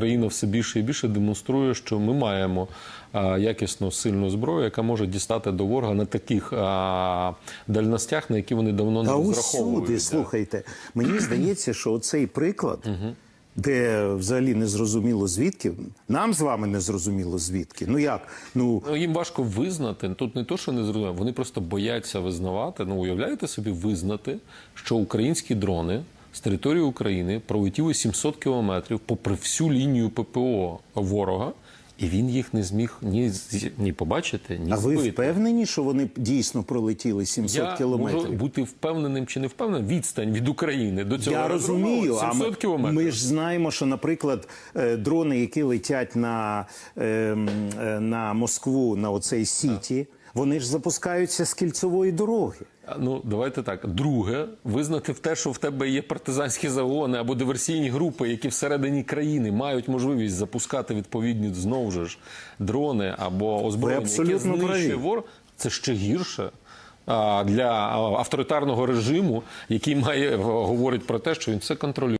Україна все більше і більше демонструє, що ми маємо а, якісну сильну зброю, яка може дістати до ворога на таких а, дальностях, на які вони давно не розраховують. усюди, слухайте, мені здається, що оцей приклад, де взагалі не зрозуміло звідки, нам з вами не зрозуміло звідки. Ну як? Ну Ну, їм важко визнати. Тут не то, що не зрозуміло, вони просто бояться визнавати. Ну, уявляєте собі, визнати, що українські дрони з території України пролетіли 700 кілометрів попри всю лінію ППО ворога, і він їх не зміг ні, ні побачити, ні а ви впевнені, що вони дійсно пролетіли 700 Я кілометрів? можу бути впевненим чи не впевненим. Відстань від України до цього Я розумію, а 700 ми, кілометрів. ми ж знаємо, що, наприклад, е, дрони, які летять на, ем, е, на Москву, на оцей Сіті, вони ж запускаються з кільцевої дороги. Ну, давайте так. Друге, визнати в те, що в тебе є партизанські загони або диверсійні групи, які всередині країни мають можливість запускати відповідні знову ж дрони або озброєння, абсолютно знищує ворог. Це ще гірше. Для авторитарного режиму, який має говорить про те, що він все контролює.